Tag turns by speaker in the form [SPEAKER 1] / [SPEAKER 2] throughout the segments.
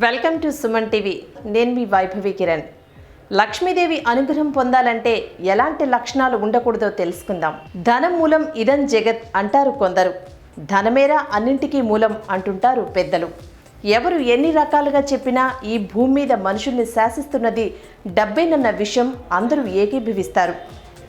[SPEAKER 1] Welcome to Suman TV. నేను మీ వైభవి కిరణ్. లక్ష్మీదేవి అనుగ్రహం పొందాలంటే ఎలాంటి లక్షణాలు ఉండకూడదో తెలుసుకుందాం. ధనం మూలం ఇదం జగత్ అంటారు కొందరు. ధనమేరా అన్నింటికీ మూలం అంటుంటారు పెద్దలు. ఎవరు ఎన్ని రకాలుగా చెప్పినా ఈ భూమి మీద మనుషుల్ని శాసిస్తున్నది డబ్బేనన్న విషయం అందరూ ఏకీభవిస్తారు.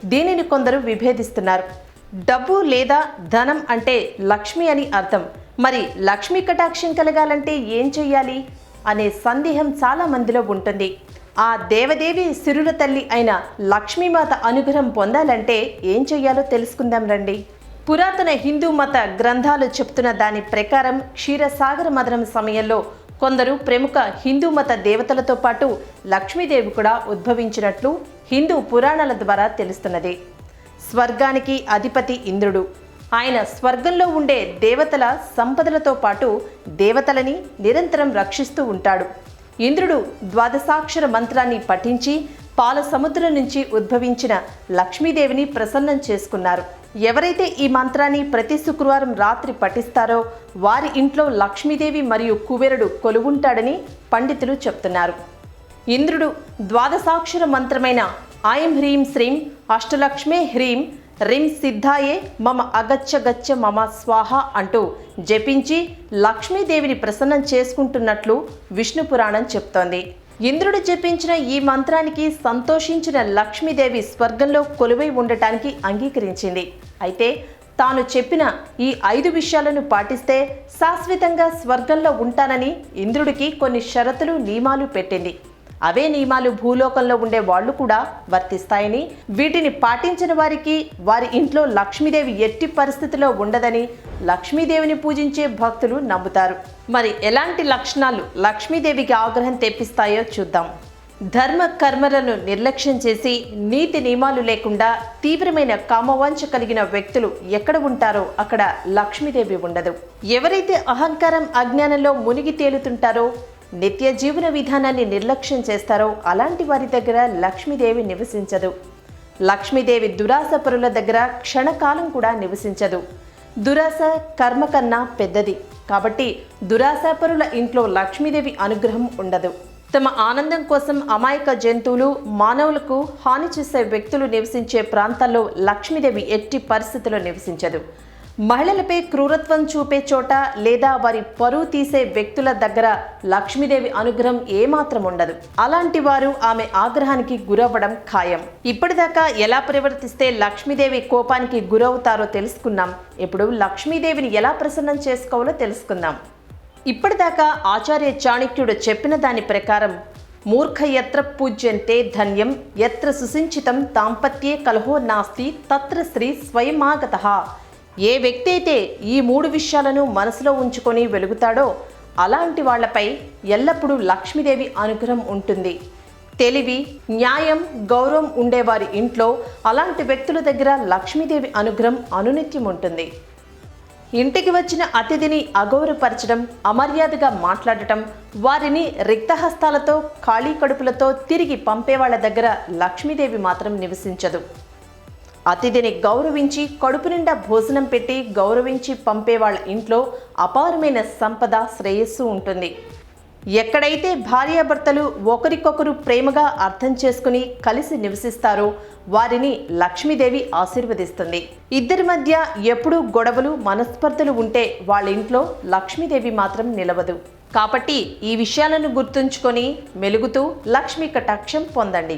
[SPEAKER 1] దీనిని కొందరు విభేదిస్తున్నారు. డబ్బు లేదా ధనం అంటే లక్ష్మి అని అర్థం. మరి లక్ష్మీ కటాక్షం కలగాలంటే ఏం చెయ్యాలి? అనే సందేహం చాలా మందిలో ఉంటుంది. ఆ దేవదేవి సిరుల తల్లి అయిన లక్ష్మీమాత అనుగ్రహం పొందాలంటే ఏం చెయ్యాలో తెలుసుకుందాం రండి. పురాతన హిందూ మత గ్రంథాలు చెప్తున్న దాని ప్రకారం క్షీరసాగర మదనం సమయంలో కొందరు ప్రముఖ హిందూ మత దేవతలతో పాటు లక్ష్మీదేవి కూడా ఉద్భవించినట్లు హిందూ పురాణాల ద్వారా తెలుస్తున్నది. స్వర్గానికి అధిపతి ఇంద్రుడు. ఆయన స్వర్గంలో ఉండే దేవతల సంపదలతో పాటు దేవతలని నిరంతరం రక్షిస్తూ ఉంటాడు. ఇంద్రుడు ద్వాదశాక్షర మంత్రాన్ని పఠించి పాల సముద్రం నుంచి ఉద్భవించిన లక్ష్మీదేవిని ప్రసన్నం చేసుకున్నారు. ఎవరైతే ఈ మంత్రాన్ని ప్రతి శుక్రవారం రాత్రి పఠిస్తారో వారి ఇంట్లో లక్ష్మీదేవి మరియు కుబేరుడు కొలువుంటాడని పండితులు చెప్తున్నారు. ఇంద్రుడు ద్వాదశాక్షర మంత్రమైన ఐం హ్రీం శ్రీం అష్టలక్ష్మే హ్రీం రిం సిద్ధాయే మమ అగచ్చ గచ్చ మమ స్వాహ అంటూ జపించి లక్ష్మీదేవిని ప్రసన్నం చేసుకుంటున్నట్లు విష్ణు పురాణం చెప్తోంది. ఇంద్రుడు జపించిన ఈ మంత్రానికి సంతోషించిన లక్ష్మీదేవి స్వర్గంలో కొలువై ఉండటానికి అంగీకరించింది. అయితే తాను చెప్పిన ఈ ఐదు విషయాలను పాటిస్తే శాశ్వతంగా స్వర్గంలో ఉంటానని ఇంద్రుడికి కొన్ని షరతులు నియమాలు పెట్టింది. అవే నియమాలు భూలోకంలో ఉండే వాళ్ళు కూడా వర్తిస్తాయని వీటిని పాటించిన వారికి వారి ఇంట్లో లక్ష్మీదేవి ఎట్టి పరిస్థితిలో ఉండదని లక్ష్మీదేవిని పూజించే భక్తులు నమ్ముతారు. మరి ఎలాంటి లక్షణాలు లక్ష్మీదేవికి ఆగ్రహం తెప్పిస్తాయో చూద్దాం. ధర్మ కర్మలను నిర్లక్ష్యం చేసి నీతి నియమాలు లేకుండా తీవ్రమైన కామవాంఛ కలిగిన వ్యక్తులు ఎక్కడ ఉంటారో అక్కడ లక్ష్మీదేవి ఉండదు. ఎవరైతే అహంకారం అజ్ఞానంలో మునిగి తేలుతుంటారో నిత్య జీవన విధానాన్ని నిర్లక్ష్యం చేస్తారో అలాంటి వారి దగ్గర లక్ష్మీదేవి నివసించదు. లక్ష్మీదేవి దురాస పరుల దగ్గర క్షణకాలం కూడా నివసించదు. దురాస కర్మ కన్నా పెద్దది. కాబట్టి దురాశాపరుల ఇంట్లో లక్ష్మీదేవి అనుగ్రహం ఉండదు. తమ ఆనందం కోసం అమాయక జంతువులు మానవులకు హాని చేసే వ్యక్తులు నివసించే ప్రాంతాల్లో లక్ష్మీదేవి ఎట్టి పరిస్థితుల్లో నివసించదు. మహిళలపై క్రూరత్వం చూపే చోట లేదా వారి పరువు తీసే వ్యక్తుల దగ్గర లక్ష్మీదేవి అనుగ్రహం ఏమాత్రం ఉండదు. అలాంటి వారు ఆమె ఆగ్రహానికి గురవ్వడం ఖాయం. ఇప్పటిదాకా ఎలా ప్రవర్తిస్తే లక్ష్మీదేవి కోపానికి గురవుతారో తెలుసుకున్నాం ఇప్పుడు లక్ష్మీదేవిని ఎలా ప్రసన్నం చేసుకోవాలో తెలుసుకుందాం. ఇప్పటిదాకా ఆచార్య చాణక్యుడు చెప్పిన దాని ప్రకారం మూర్ఖ ఎత్ర పూజ్యంతే ధన్యం ఎత్ర సుసించితం దాంపత్యే కలహో నాస్తి తత్ర స్త్రీ స్వయమాగత ఏ వ్యక్తి అయితే ఈ మూడు విషయాలను మనసులో ఉంచుకొని వెలుగుతాడో అలాంటి వాళ్ళపై ఎల్లప్పుడూ లక్ష్మీదేవి అనుగ్రహం ఉంటుంది. తెలివి న్యాయం గౌరవం ఉండేవారి ఇంట్లో అలాంటి వ్యక్తుల దగ్గర లక్ష్మీదేవి అనుగ్రహం అనునిత్యం ఉంటుంది. ఇంటికి వచ్చిన అతిథిని అగౌరవపరచడం అమర్యాదగా మాట్లాడటం వారిని రిక్తహస్తాలతో ఖాళీ కడుపులతో తిరిగి పంపే వాళ్ళ దగ్గర లక్ష్మీదేవి మాత్రం నివసించదు. అతిథిని గౌరవించి కడుపు నిండా భోజనం పెట్టి గౌరవించి పంపే వాళ్ళ ఇంట్లో అపారమైన సంపద శ్రేయస్సు ఉంటుంది. ఎక్కడైతే భార్యాభర్తలు ఒకరికొకరు ప్రేమగా అర్థం చేసుకుని కలిసి నివసిస్తారో వారిని లక్ష్మీదేవి ఆశీర్వదిస్తుంది. ఇద్దరి మధ్య ఎప్పుడూ గొడవలు మనస్పర్ధలు ఉంటే వాళ్ళ ఇంట్లో లక్ష్మీదేవి మాత్రం నిలవదు. కాబట్టి ఈ విషయాలను గుర్తుంచుకొని మెలుగుతూ లక్ష్మీ కటాక్షం పొందండి.